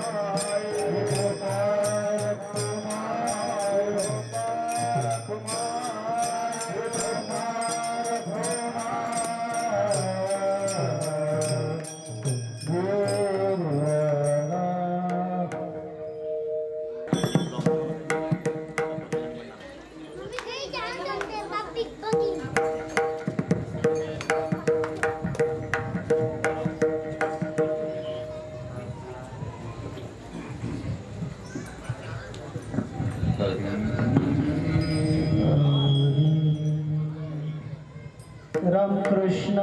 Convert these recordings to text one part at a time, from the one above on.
Oh. Ramakrishna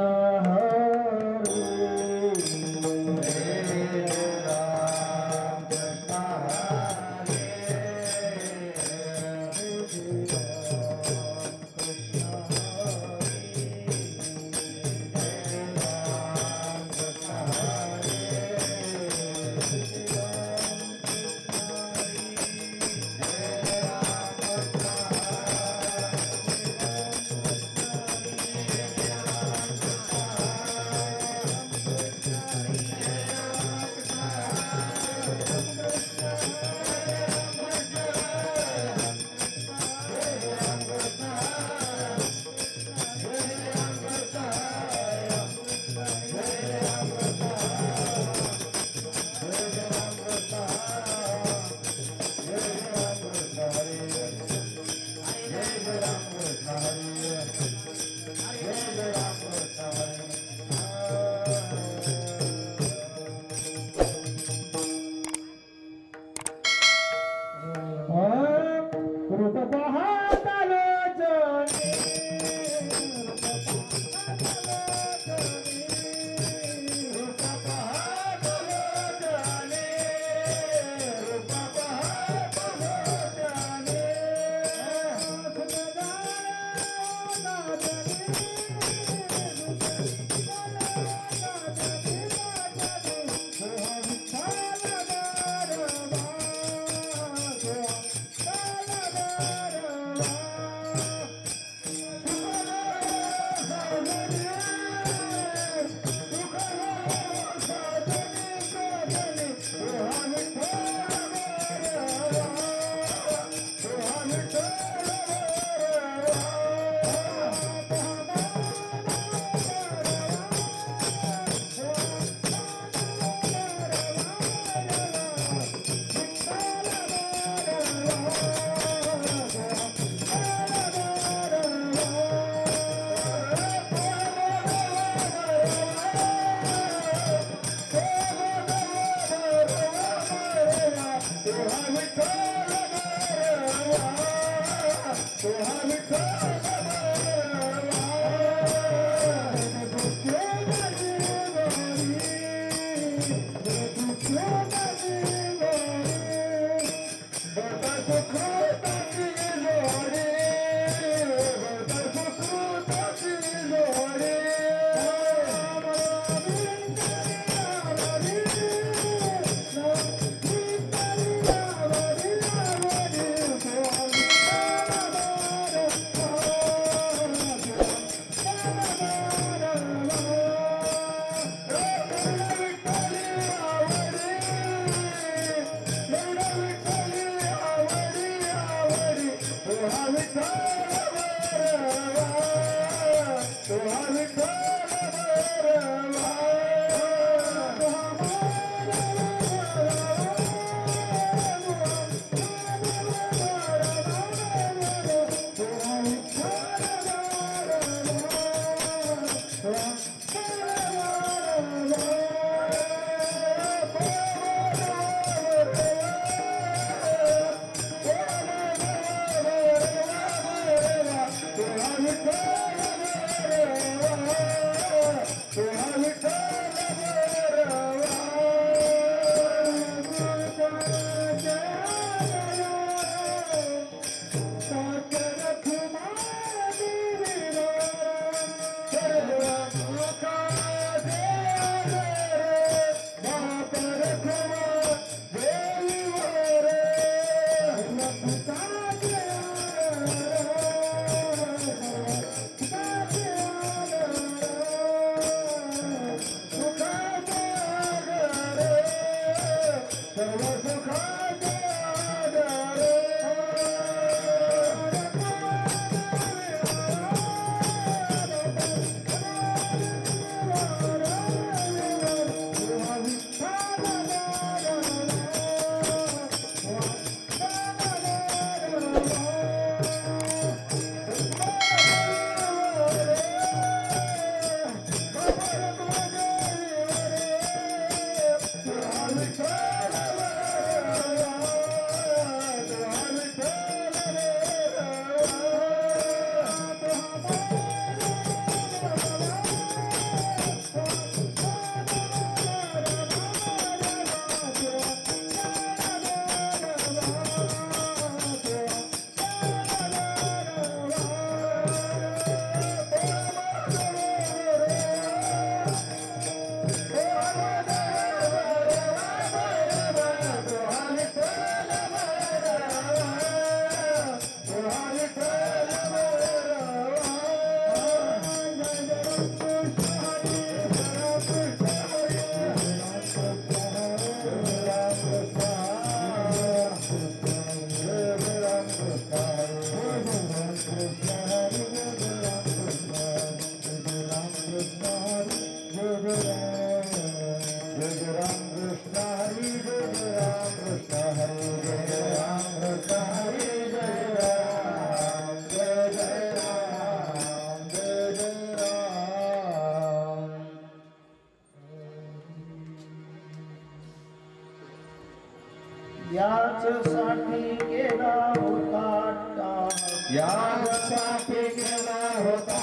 याच साठी केला होता याचसाठी केला होता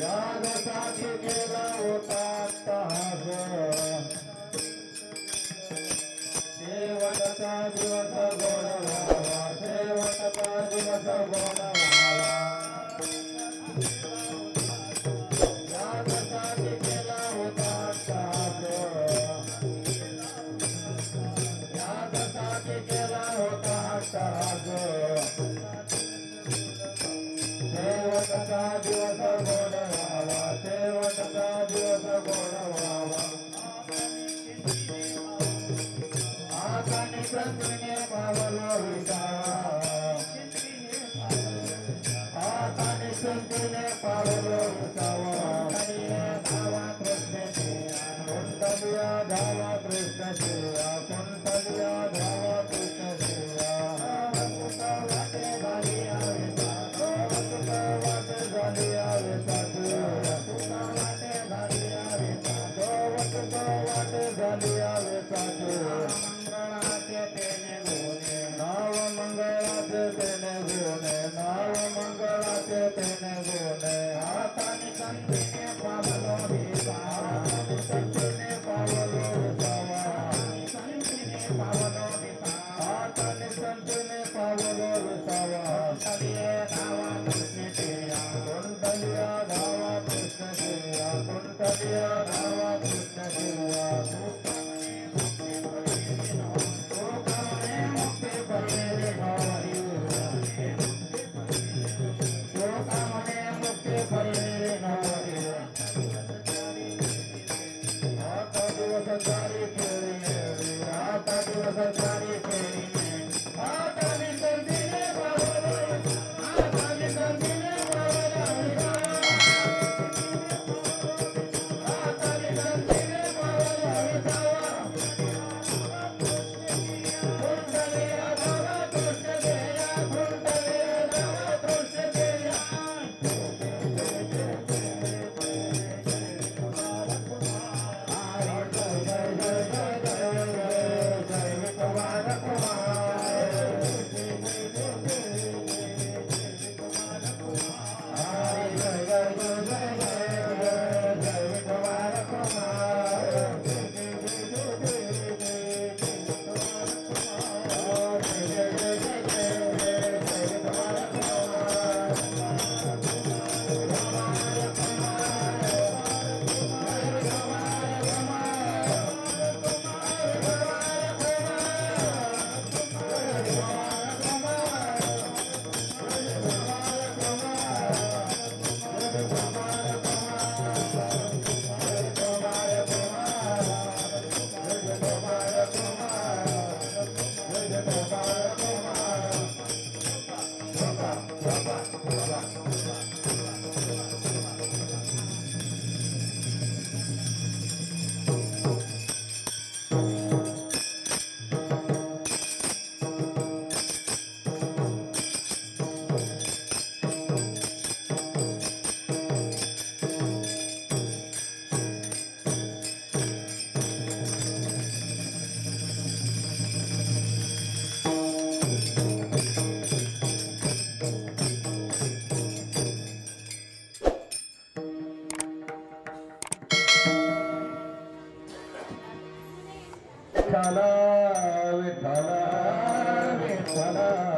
याचसाठी केला होता शेवटचा दिवस गोडवा शेवटचा दिवस गोडवा. Radha Bhagavad ತೆನೆಗುನೆ ನಾವು ಮಂಗಳಕ್ಕೆ ತೆನೆಗುನೆ ಆತನ ತಂದೆ सरकारी 生活圈生活圈生活 Salam.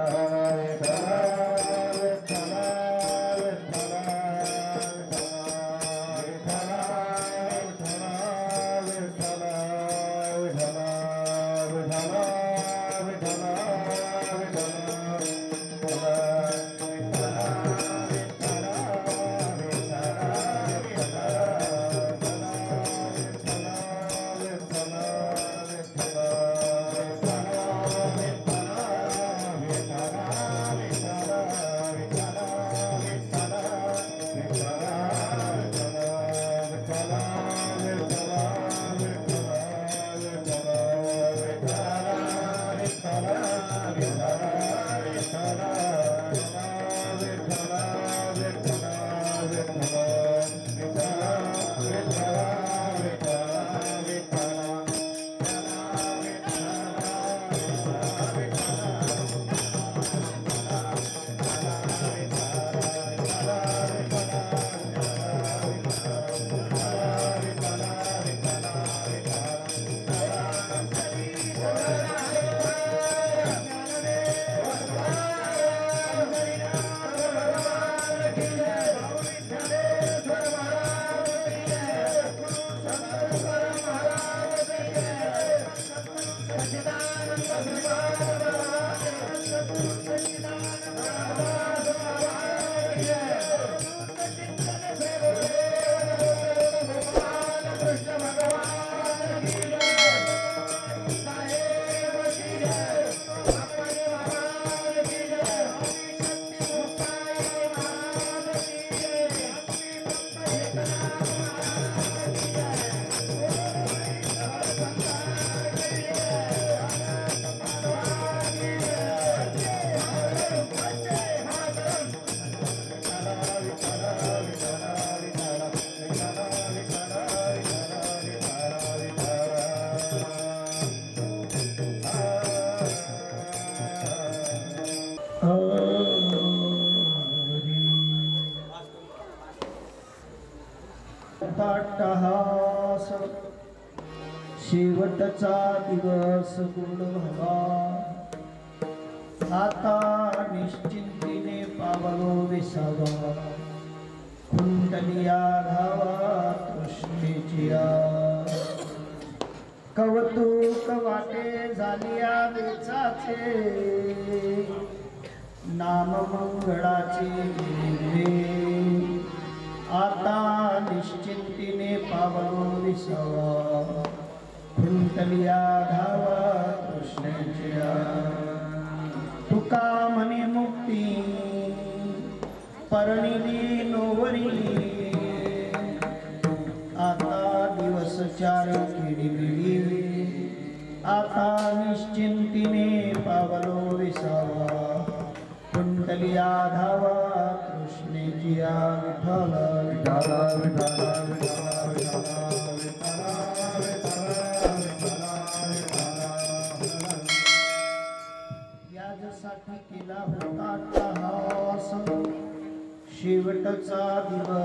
झालिया वेचाचे नाम मंगळाचे आता निश्चिंतीने पावलो विसावा कुंटलिया धावा कृष्णाच्या. तुका म्हणे मुक्ती परणिली नोवरी. आता दिवस चार किडी आता निश्चिंतीने पावलो विसावा. कुंडलिया धावा कृष्णेजिया विठ्ठल विठाला विठाला विठाला विठाला याजसाठी केला होता शेवटचा दिवस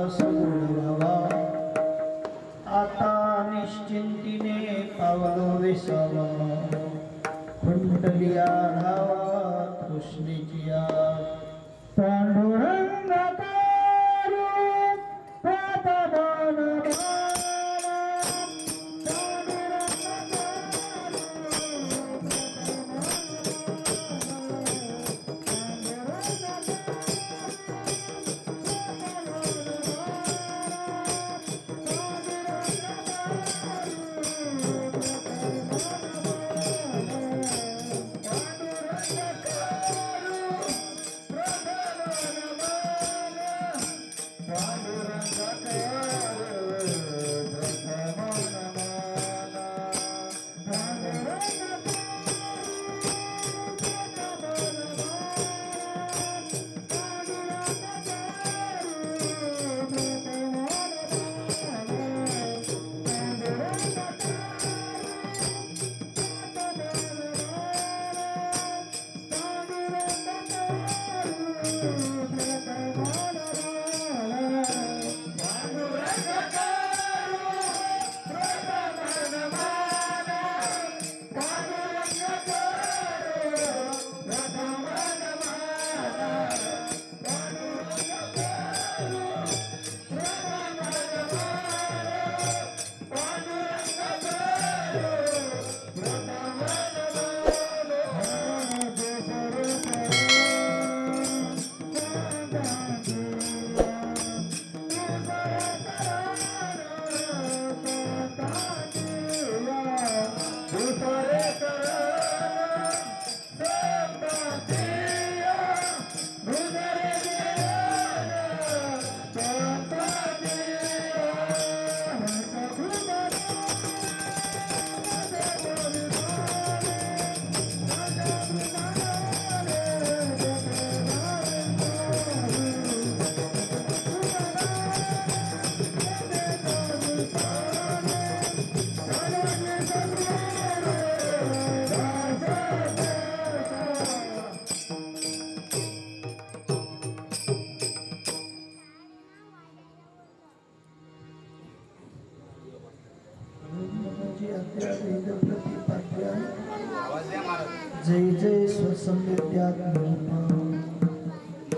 जय जय स्वसंविद्यात्मा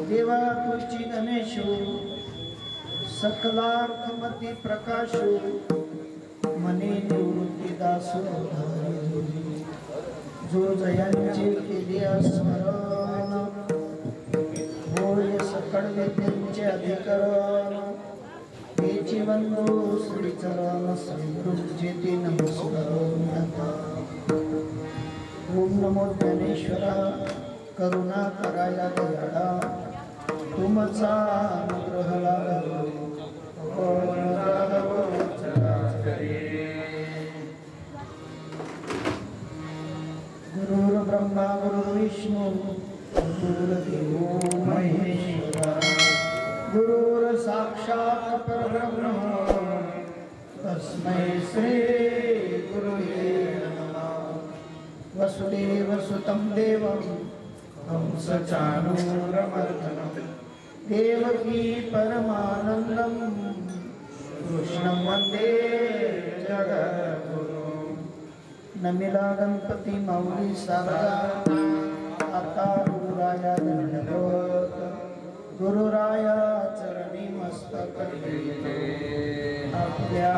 देवा तुझी गणेशो सकलार्थमती प्रकाशो मने निवृत्ती दासो जो जयांचे केले स्मरण होय सकळ विद्यांचे अधिकरण। तेची श्रीचरण श्री नमस्कार ओम नमो ज्ञानेश्वरा करुणा करायला दयाळा. तुमचा अमृतं देवं। हंसचाणूरमर्दनं देवकी परमानन्दं कृष्णं वन्दे जगद्गुरु नमिला गणपती माऊली सारदा। आता गुरुराया धन्यवाद गुरुराया चरणी मस्तक आपल्या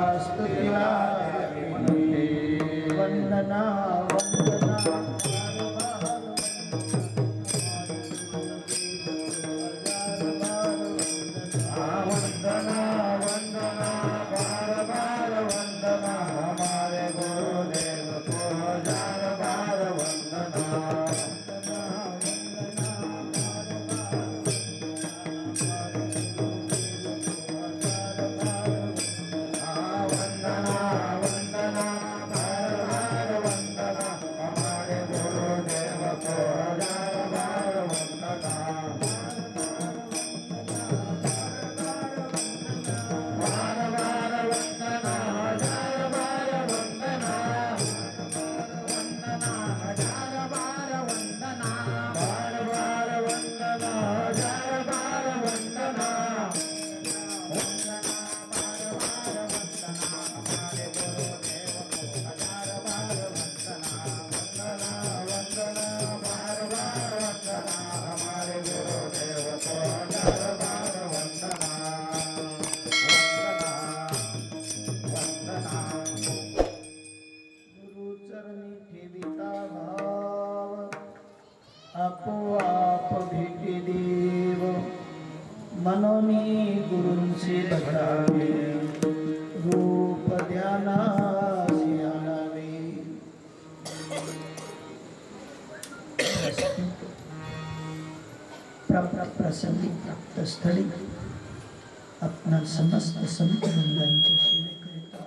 समस्त संत वृंदांच्या सेवेकरिता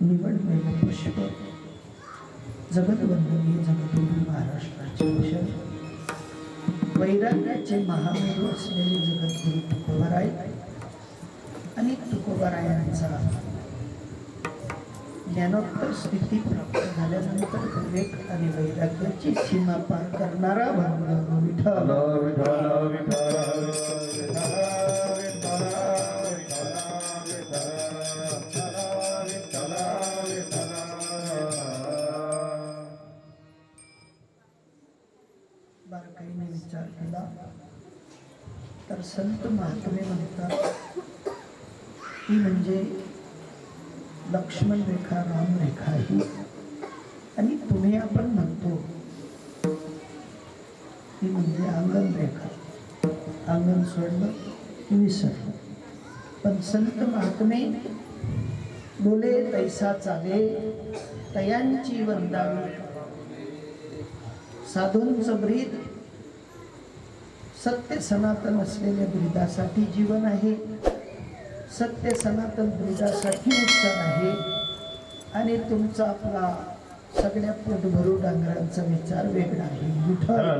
निवडलेले पुष्प जगतवंदनीय जगद्गुरु महाराष्ट्राचे भूषण वैराग्याचे महामेरू असलेले जगद्गुरु तुकोबाराय आणि तुकोबारायांचा ज्ञानोत्तर स्थिती प्राप्त झाल्यानंतर विवेक आणि वैराग्याची सीमा पार करणारा भगवान विठ्ठल विठ्ठल विठ्ठल संत महात्मे म्हणतात ती म्हणजे लक्ष्मण रेखा राम रेखा ही. आणि पुणे आपण म्हणतो ती म्हणजे अंगण रेखा. अंगण सोडलं की विसरलं. पण संत महात्मे बोले तैसा चाले तयांची वंदावी साधूंचं ब्रीद सत्य सनातन असलेल्या ब्रिदासाठी जीवन आहे. सत्य सनातन ब्रिदासाठी उपचार आहे. आणि तुमचा आपला सगळ्या पोटभरू डांगरांचा विचार वेगळा आहे. विठ्ठल.